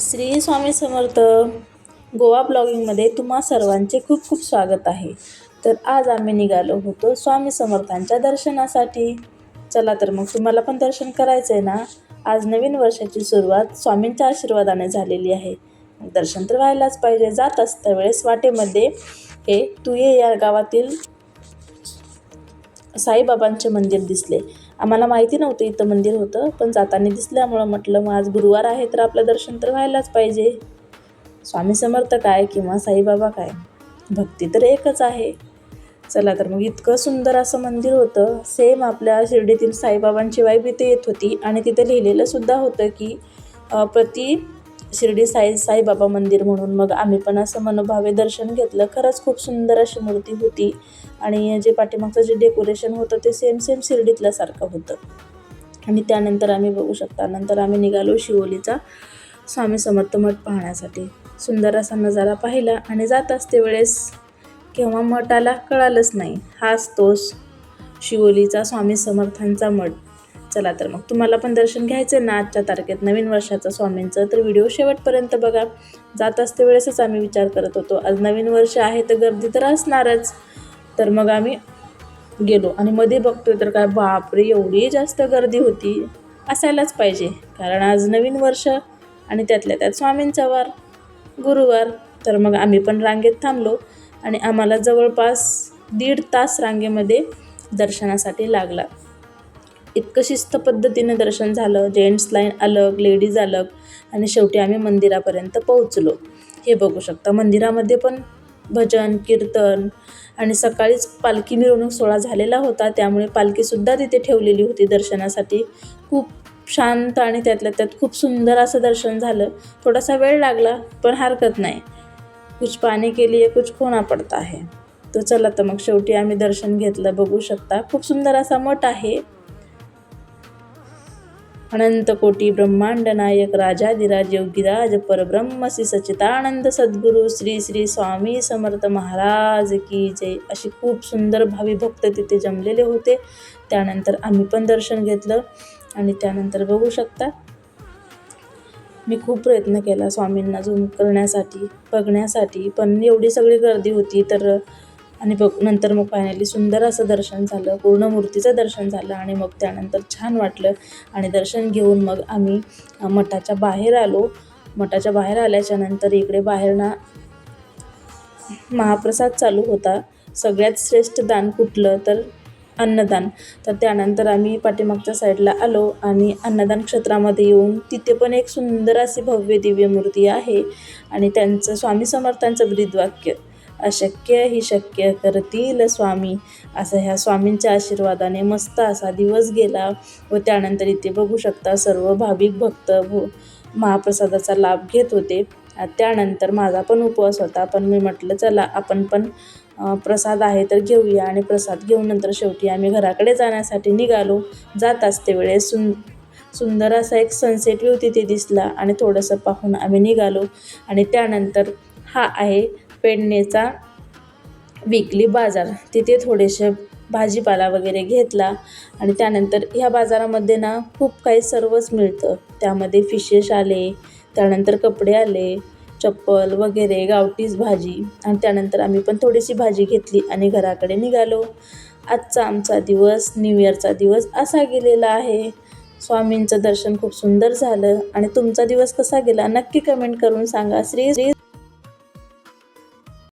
श्री स्वामी समर्थ गोवा ब्लॉगिंगमध्ये तुम्हा सर्वांचे खूप खूप स्वागत आहे. तर आज आम्ही निघालो होतो स्वामी समर्थांच्या दर्शनासाठी. चला तर मग तुम्हाला पण दर्शन करायचं आहे ना? आज नवीन वर्षाची सुरुवात स्वामींच्या आशीर्वादाने झालेली आहे. दर्शन तर व्हायलाच पाहिजे. जात असता वेळेस वाटेमध्ये हे तुये या गावातील साईबाबांचे मंदिर दिसले. आम्हाला माहिती नव्हतं इथं मंदिर होतं पण जाताना दिसल्यामुळं म्हटलं मग आज गुरुवार आहे तर आपलं दर्शन तर व्हायलाच पाहिजे. स्वामी समर्थ काय किंवा साईबाबा काय? भक्ती तर एकच आहे. चला तर मग इतकं सुंदर असं मंदिर होतं. सेम आपल्या शिर्डीतील साईबाबांची वाईब इथे येत होती आणि तिथे लिहिलेलं सुद्धा होतं की प्रति शिर्डी साई साईबाबा मंदिर म्हणून मग आम्ही पण असं मनोभावे दर्शन घेतलं. खरंच खूप सुंदर अशी मूर्ती होती. आणि जे पाठीमागचं जे डेकोरेशन होतं ते सेम सेम शिर्डीतल्यासारखं होतं. आणि त्यानंतर आम्ही बघू शकता नंतर आम्ही निघालो शिवोलीचा स्वामी समर्थ मठ पाहण्यासाठी. सुंदर असा नजारा पाहिला आणि जात असते वेळेस केव्हा मठ आला कळालंच नाही. हाच तोच शिवोलीचा स्वामी समर्थांचा मठ. चला तर मग तुम्हाला पण दर्शन घ्यायचं आहे ना आजच्या तारखेत. नवीन वर्षाचं स्वामींचं. तर व्हिडिओ शेवटपर्यंत बघा. जात असते वेळेसच आम्ही विचार करत होतो. आज नवीन वर्ष आहे तर गर्दी तर असणारच. तर मग आम्ही गेलो आणि मध्ये बघतोय तर काय बापरे एवढी जास्त गर्दी होती. असायलाच पाहिजे. कारण आज नवीन वर्ष आणि त्यातल्या त्यात स्वामींचा वार गुरुवार. तर मग आम्ही पण रांगेत थांबलो आणि आम्हाला जवळपास दीड तास रांगेमध्ये दर्शनासाठी लागला. इतकं शिस्त पद्धतीने दर्शन झालं जेंट्स लाईन अलग लेडीज अलग आणि शेवटी आम्ही मंदिरापर्यंत पोहोचलो. हे बघू शकता. मंदिरामध्ये पण भजन कीर्तन आणि सकाळीच पालखी मिरवणूक सोहळा झालेला होता. त्यामुळे पालखीसुद्धा तिथे ठेवलेली होती दर्शनासाठी. खूप शांत आणि त्यातल्या त्यात खूप सुंदर असं दर्शन झालं. थोडासा वेळ लागला पण हरकत नाही. कुछ पाने के लिए कुछ खोना पडता आहे तो चला तर मग शेवटी आम्ही दर्शन घेतलं. बघू शकता. खूप सुंदर असा मठ आहे. अनंत कोटी ब्रह्मांड नायक राजाधिराज योगीराज परब्रह्म श्री सचितानंद सद्गुरू श्री श्री स्वामी समर्थ महाराज की जय. अशी खूप सुंदर भावी भक्त तिथे जमलेले होते. त्यानंतर आम्ही पण दर्शन घेतलं आणि त्यानंतर बघू शकता. मी खूप प्रयत्न केला स्वामींना झूम करण्यासाठी बघण्यासाठी पण एवढी सगळी गर्दी होती तर आणि बघ नंतर मग फायनली सुंदर असं दर्शन झालं पूर्ण मूर्तीचं दर्शन झालं आणि मग त्यानंतर छान वाटलं. आणि दर्शन घेऊन मग आम्ही मठाच्या बाहेर आलो. मठाच्या बाहेर आल्याच्यानंतर इकडे बाहेर ना महाप्रसाद चालू होता. सगळ्यात श्रेष्ठ दान कुठलं तर अन्नदान. तर त्यानंतर आम्ही पाठीमागच्या साईडला आलो आणि अन्नदान क्षेत्रामध्ये येऊन तिथे पण एक सुंदर अशी भव्य दिव्य मूर्ती आहे. आणि त्यांचं स्वामी समर्थांचं ब्रीदवाक्य. अशक्य ही शक्य करतील स्वामी. असं ह्या स्वामींच्या आशीर्वादाने मस्त असा दिवस गेला व त्यानंतर इथे बघू शकता सर्व भाविक भक्त भो महाप्रसादाचा लाभ घेत होते. त्यानंतर माझा पण उपवास होता पण मी म्हटलं चला आपण पण प्रसाद आहे तर घेऊया. आणि प्रसाद घेऊन नंतर शेवटी आम्ही घराकडे जाण्यासाठी निघालो. जात असते वेळेस सुं सुंदर असा एक सनसेट व्यू तिथे दिसला आणि थोडंसं पाहून आम्ही निघालो. आणि त्यानंतर हा आहे पेडणेचा विकली बाजार. तिथे थोडेसे भाजीपाला वगैरे घेतला आणि त्यानंतर ह्या बाजारामध्ये ना खूप काही सर्वच मिळतं. त्यामध्ये फिशेस आले त्यानंतर कपडे आले चप्पल वगैरे गावठीच भाजी आणि त्यानंतर आम्ही पण थोडीशी भाजी घेतली आणि घराकडे निघालो. आजचा आमचा दिवस न्यू इयरचा दिवस असा गेलेला आहे. स्वामींचं दर्शन खूप सुंदर झालं आणि तुमचा दिवस कसा गेला नक्की कमेंट करून सांगा. श्री श्री